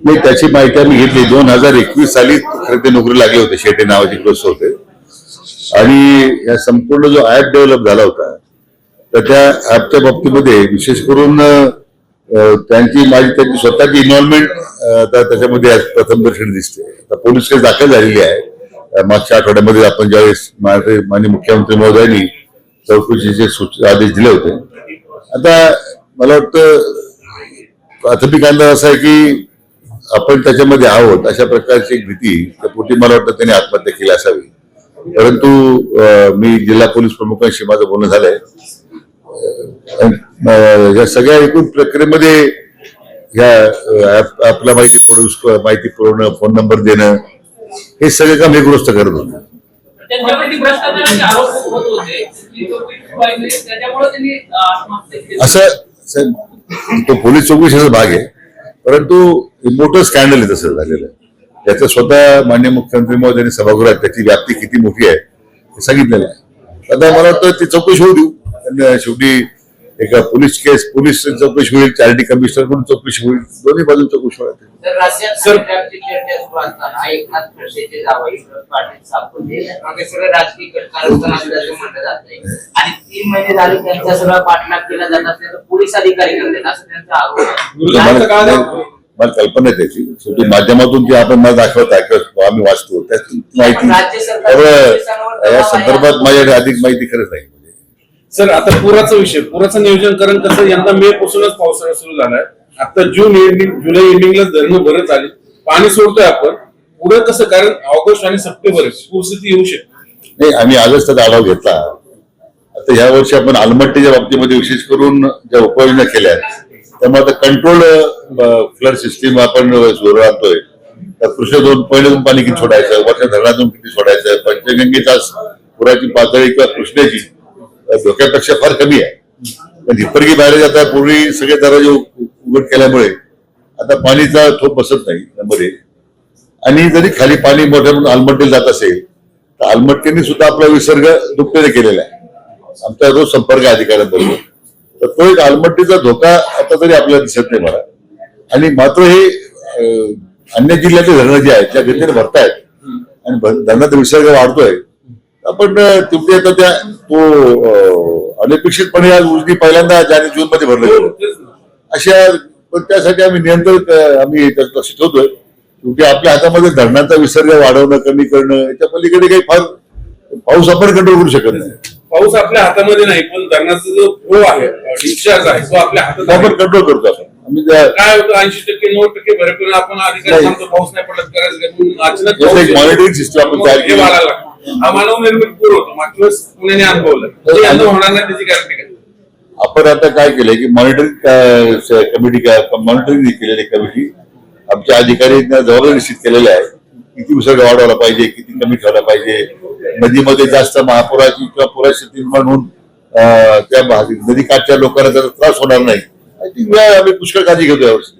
नाही त्याची माहिती आम्ही घेतली. दोन हजार एकवीस साली ते नोकरी लागले होते. शेटे नावाचे ग्रस्त होते. आणि या संपूर्ण जो ऍप डेव्हलप झाला होता तर त्या ऍपच्या बाबतीमध्ये विशेष करून त्यांची माझी त्यांची स्वतःची इन्व्हॉल्वमेंट त्याच्यामध्ये प्रथम दर्शन दिसते. आता पोलीस केस दाखल झालेली आहे. मागच्या आठवड्यामध्ये आपण ज्यावेळेस माननीय माननीय मुख्यमंत्री महोदयांनी चौकशीचे आदेश दिले होते आता मला वाटतं प्राथमिक अंदाज असा आहे की आपण त्याच्यामध्ये आहोत अशा प्रकारची एक भीती त्या पोटी मला वाटतं त्यांनी आत्महत्या केली असावी. परंतु मी जिल्हा पोलीस प्रमुखांशी माझं बोलणं झालंय. या सगळ्या एकूण प्रक्रियेमध्ये ह्या आपला माहिती प्रोड्यूस माहिती पुरवणं फोन नंबर देणं हे सगळे काम हे करत होतं. असं तो पोलीस चौकशीचा भाग आहे. परंतु मोठं स्कॅन्डल आहे तसं झालेलं. त्याचं स्वतः मान्य मुख्यमंत्री महोदयांनी सभागृहात त्याची व्याप्ती किती मोठी आहे हे सांगितलेलं आहे. आता मला वाटतं ती चौकशी होऊ देऊ. शेवटी एका पोलीस केस पोलीस चौकशी होईल चारिटी कमिशनर म्हणून चौकशी होईल दोन्ही बाजून चौकशी आहे. मला कल्पना आहे त्याची. शेवटी माध्यमातून जे आपण मला दाखवत आहे किंवा आम्ही वाचतो त्याची माहिती या. संदर्भात माझ्याकडे अधिक माहिती खरंच नाही. सर आता पुराचा विषय पुराचं नियोजन कारण कसं यंदा मे पासूनच पावसाळा सुरू झालाय. आता जून एंडिंग जुलै एंडिंगला धरणं भरत आली पाणी सोडतोय आपण. पुढे कसं कारण ऑगस्ट आणि सप्टेंबर पूरस्थिती येऊ शकते. नाही आम्ही ऑगस्टचा आढावा घेतला. आता ह्या वर्षी आपण आलमट्टीच्या बाबतीमध्ये विशेष करून ज्या उपाययोजना केल्या त्यामुळे आता कंट्रोल फ्लड सिस्टीम आपण जोर आणतोय. तर कृष्ण दोन पहिल्यातून पाणी किती सोडायचं वरच्या धरणातून किती सोडायचं पंचगंगेचा पुराची पातळी किंवा कृष्णेची धोक्यापेक्षा फार कमी आहे. म्हणजे पण हिप्परगी बाहेर जाता पूर्वी सगळे दरवाजे उघड केल्यामुळे आता पाणीचा थोप बसत नाही नंबर एक आणि जरी खाली पाणी मोठ्या म्हणून आलमट्टीला जात असेल तर आलमट्टीने सुद्धा आपला विसर्ग दुपटीने केलेला आहे. आमचा जो संपर्क अधिकाऱ्यांबरोबर तर तो एक आलमट्टीचा धोका आता तरी आपल्याला दिसत नाही मला. आणि मात्र हे अन्य जिल्ह्याचे धरणं जे आहेत त्या गतीने भरतायत आणि भ- धरणाचा विसर्ग वाढतोय आपण अं, तिथे आता त्या तो अनपेक्षितपणे आज उजनी पहिल्यांदा जानेवारी जून मध्ये भरलं गेलं ना. अशा पण त्यासाठी आम्ही नियंत्रण आम्ही लक्ष ठेवतोय शेवटी आपल्या हातामध्ये धरणाचा विसर्ग वाढवणं कमी करणं याच्या पलीकडे काही फार पाऊस आपण कंट्रोल करू शकत नाही पाऊस आपल्या हातामध्ये नाही पण धरणाचा जो फ्लो आहे डिस्चार्ज आहे तो आपल्या हातात आपण. कंट्रोल करतो आपण आम्ही काय होतं ऐंशी टक्के नव्वद टक्के भरेपर्यंत आपण अधिकारी. सांगतो पाऊस नाही पडत करायचं monitoring system आपण तयार हे केली. मानव निर्मित पूर होतो. मागच्या वेळेस पुण्याने अनुभवलं. होणार नाही त्याची गॅरंटी काय? आपण आता काय केलंय की मॉनिटरिंग कमिटी मॉनिटरिंग केलेली कमिटी आमच्या अधिकाऱ्यांनी जबाबदारी निश्चित केलेल्या आहे. किती विसर्ग वाढवला पाहिजे किती कमी ठेवला पाहिजे. नदीमध्ये जास्त महापुराची किंवा पुराची निर्माण होऊन त्या नदीकाठच्या लोकांना त्याचा त्रास होणार नाही. आय थिंक आम्ही पुष्कळ काळजी घेतो यावर्षी.